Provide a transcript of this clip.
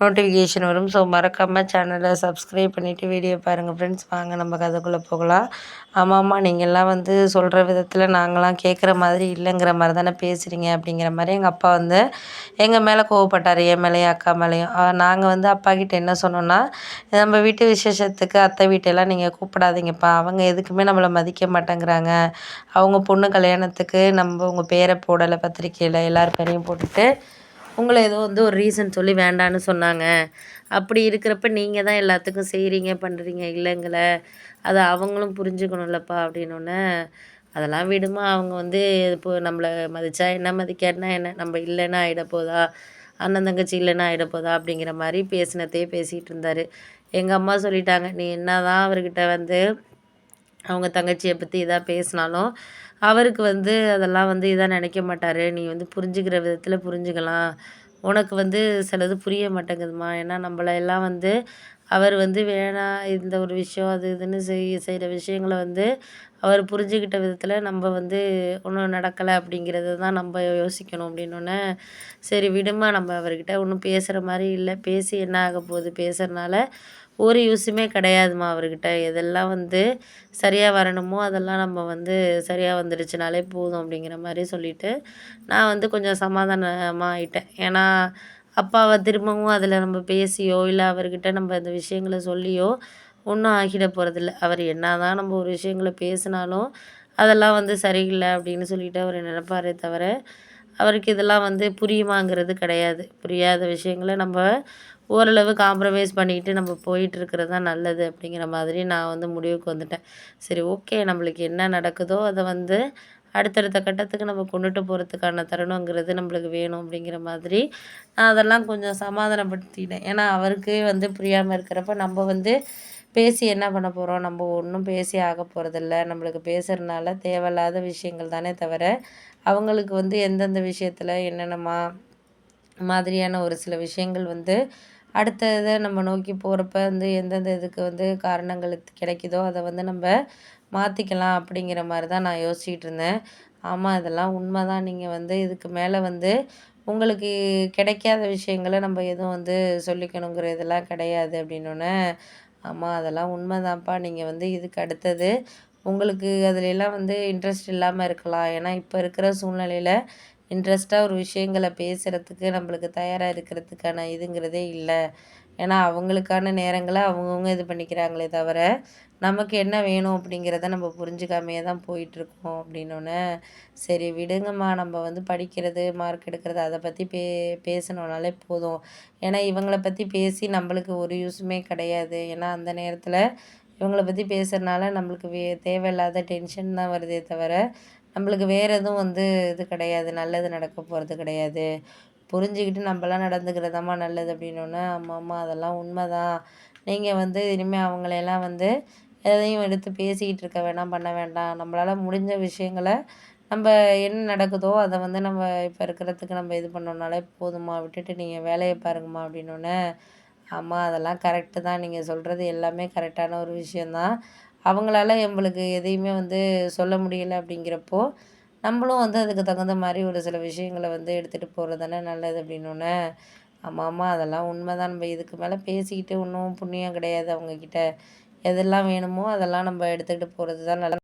Notification வரும். So மறக்காமல் சேனலை சப்ஸ்கிரைப் பண்ணிவிட்டு வீடியோ பாருங்கள் ஃப்ரெண்ட்ஸ் வாங்க நம்ம கதைக்குள்ளே போகலாம். ஆமாம்மா நீங்கள்லாம் வந்து சொல்கிற விதத்தில் நாங்களாம் கேட்குற மாதிரி இல்லைங்கிற மாதிரி தானே பேசுகிறீங்க அப்படிங்கிற மாதிரி எங்கள் அப்பா வந்து எங்கள் மேலே கோவப்பட்டார். என் மேலேயும் அக்கா மேலேயும். நாங்கள் வந்து அப்பா கிட்ட என்ன சொன்னோன்னா நம்ம வீட்டு விசேஷத்துக்கு அத்தை வீட்டெல்லாம் நீங்கள் கூப்பிடாதீங்கப்பா. அவங்க எதுக்குமே நம்மளை மதிக்க மாட்டேங்கிறாங்க. அவங்க பொண்ணு கல்யாணத்துக்கு நம்ம உங்கள் பேரை போடலை பத்திரிக்கையில் எல்லார் பேரையும் போட்டுட்டு உங்களை ஏதோ வந்து ஒரு ரீசன் சொல்லி வேண்டான்னு சொன்னாங்க. அப்படி இருக்கிறப்ப நீங்கள் தான் எல்லாத்துக்கும் செய்கிறீங்க பண்ணுறீங்க இல்லைங்கள? அதை அவங்களும் புரிஞ்சுக்கணும்லப்பா அப்படின்னோடனே அதெல்லாம் விடுமா அவங்க வந்து இப்போ நம்மளை மதித்தா என்ன மதிக்காட்டினா என்ன நம்ம இல்லைன்னா ஆகிட போதா? அண்ணன் தங்கச்சி இல்லைன்னா ஆகிட போதா? அப்படிங்கிற மாதிரி பேசினதே பேசிகிட்டு இருந்தார். எங்கள் அம்மா சொல்லிட்டாங்க நீ என்ன தான் அவர்கிட்ட வந்து அவங்க தங்கச்சியை பற்றி இதாக பேசினாலும் அவருக்கு வந்து அதெல்லாம் வந்து இதாக நினைக்க மாட்டார். நீ வந்து புரிஞ்சுக்கிற விதத்தில் புரிஞ்சுக்கலாம். உனக்கு வந்து சிலது புரிய மாட்டேங்குதுமா ஏன்னா நம்மள எல்லாம் வந்து அவர் வந்து வேணாம் இந்த ஒரு விஷயம் அது இதுன்னு செய் செய்கிற விஷயங்களை வந்து அவர் புரிஞ்சுக்கிட்ட விதத்தில் நம்ம வந்து ஒன்றும் நடக்கலை அப்படிங்கிறத தான் நம்ம யோசிக்கணும் அப்படின்னோடனே சரி விடுமா நம்ம அவர்கிட்ட ஒன்றும் பேசுகிற மாதிரி இல்லை பேசி என்ன ஆக போகுது பேசுகிறனால ஒரு யூஸுமே கிடையாதுமா அவர்கிட்ட. எதெல்லாம் வந்து சரியாக வரணுமோ அதெல்லாம் நம்ம வந்து சரியாக வந்துடுச்சுனாலே போதும் அப்படிங்கிற மாதிரி சொல்லிவிட்டு நான் வந்து கொஞ்சம் சமாதானமாக ஆயிட்டேன். ஏன்னா அப்பாவை திரும்பவும் அதில் நம்ம பேசியோ இல்லை அவர்கிட்ட நம்ம இந்த விஷயங்களை சொல்லியோ ஒன்றும் ஆகிட போகிறதில்ல அவர் என்ன தான் நம்ம ஒரு விஷயங்களை பேசினாலும் அதெல்லாம் வந்து சரியில்லை அப்படின்னு சொல்லிட்டு அவர் நினைப்பாரே தவிர அவருக்கு இதெல்லாம் வந்து புரியுமாங்கிறது கிடையாது. புரியாத விஷயங்களை நம்ம ஓரளவு காம்ப்ரமைஸ் பண்ணிக்கிட்டு நம்ம போயிட்டுருக்கிறது தான் நல்லது அப்படிங்கிற மாதிரி நான் வந்து முடிவுக்கு வந்துட்டேன். சரி ஓகே நம்மளுக்கு என்ன நடக்குதோ அதை வந்து அடுத்தடுத்த கட்டத்துக்கு நம்ம கொண்டுட்டு போகிறதுக்கான தருணங்கிறது நம்மளுக்கு வேணும் அப்படிங்கிற மாதிரி நான் அதெல்லாம் கொஞ்சம் சமாதானப்படுத்திட்டேன். ஏன்னா அவருக்கே வந்து புரியாமல் இருக்கிறப்ப நம்ம வந்து பேசி என்ன பண்ண போகிறோம் நம்ம ஒன்றும் பேசி ஆக போகிறதில்ல நம்மளுக்கு பேசுகிறனால தேவையில்லாத விஷயங்கள் தானே தவிர அவங்களுக்கு வந்து எந்தெந்த விஷயத்தில் என்னென்னமா மாதிரியான ஒரு சில விஷயங்கள் வந்து அடுத்த இதை நம்ம நோக்கி போகிறப்ப வந்து எந்தெந்த இதுக்கு வந்து காரணங்கள் கிடைக்குதோ அதை வந்து நம்ம மாற்றிக்கலாம் அப்படிங்கிற மாதிரி தான் நான் யோசிச்சுட்டு இருந்தேன். ஆமாம் இதெல்லாம் உண்மை தான் நீங்கள் வந்து இதுக்கு மேலே வந்து உங்களுக்கு கிடைக்காத விஷயங்களை நம்ம எதுவும் வந்து சொல்லிக்கணுங்கிற இதெல்லாம் கிடையாது அப்படின்னோடனே ஆமாம் அதெல்லாம் உண்மை தான்ப்பா நீங்கள் வந்து இதுக்கு அடுத்தது உங்களுக்கு அதுலெலாம் வந்து இன்ட்ரெஸ்ட் இல்லாமல் இருக்கலாம். ஏன்னா இப்போ இருக்கிற சூழ்நிலையில் இன்ட்ரெஸ்ட்டாக ஒரு விஷயங்களை பேசுகிறதுக்கு நம்மளுக்கு தயாராக இருக்கிறதுக்கான இதுங்கிறதே இல்லை. ஏன்னா அவங்களுக்கான நேரங்களை அவங்கவுங்க இது பண்ணிக்கிறாங்களே தவிர நமக்கு என்ன வேணும் அப்படிங்கிறத நம்ம புரிஞ்சுக்காமையே தான் போயிட்டுருக்கோம் அப்படின்னோடனே சரி விடுங்கம்மா நம்ம வந்து படிக்கிறது மார்க் எடுக்கிறது அதை பற்றி பே பேசினோனாலே போதும். ஏன்னா இவங்கள பற்றி பேசி நம்மளுக்கு ஒரு யூஸுமே கிடையாது. ஏன்னா அந்த நேரத்தில் இவங்கள பற்றி பேசுகிறனால நம்மளுக்கு வே தேவையில்லாத டென்ஷன் தான் வருதே தவிர நம்மளுக்கு வேறு எதுவும் வந்து இது கிடையாது. நல்லது நடக்க போகிறது கிடையாது. புரிஞ்சுக்கிட்டு நம்மலாம் நடந்துக்கிறதாம்மா நல்லது அப்படின்னோடனே ஆமாம் ஆமாம் அதெல்லாம் உண்மை தான் நீங்கள் வந்து இனிமேல் அவங்களையெல்லாம் வந்து எதையும் எடுத்து பேசிக்கிட்டு இருக்க வேணாம் பண்ண வேண்டாம். நம்மளால் முடிஞ்ச விஷயங்களை நம்ம என்ன நடக்குதோ அதை வந்து நம்ம இப்போ இருக்கிறதுக்கு நம்ம இது பண்ணோம்னாலே போதுமா விட்டுட்டு நீங்கள் வேலையை பாருங்கம்மா அப்படின்னோடனே ஆமாம் அதெல்லாம் கரெக்டு தான். நீங்கள் சொல்கிறது எல்லாமே கரெக்டான ஒரு விஷயந்தான் அவங்களால எங்களுக்கு எதையுமே வந்து சொல்ல முடியலை. அப்படிங்கிறப்போ நம்மளும் வந்து அதுக்கு தகுந்த மாதிரி ஒரு சில விஷயங்களை வந்து எடுத்துகிட்டு போகிறது தானே நல்லது அப்படின்னோடனே ஆமாம்மா அதெல்லாம் உண்மை தான் நம்ம இதுக்கு மேலே பேசிக்கிட்டு ஒன்றும் புண்ணியம் கிடையாது. அவங்கக்கிட்ட எதெல்லாம் வேணுமோ அதெல்லாம் நம்ம எடுத்துக்கிட்டு போகிறது தான் நல்லது.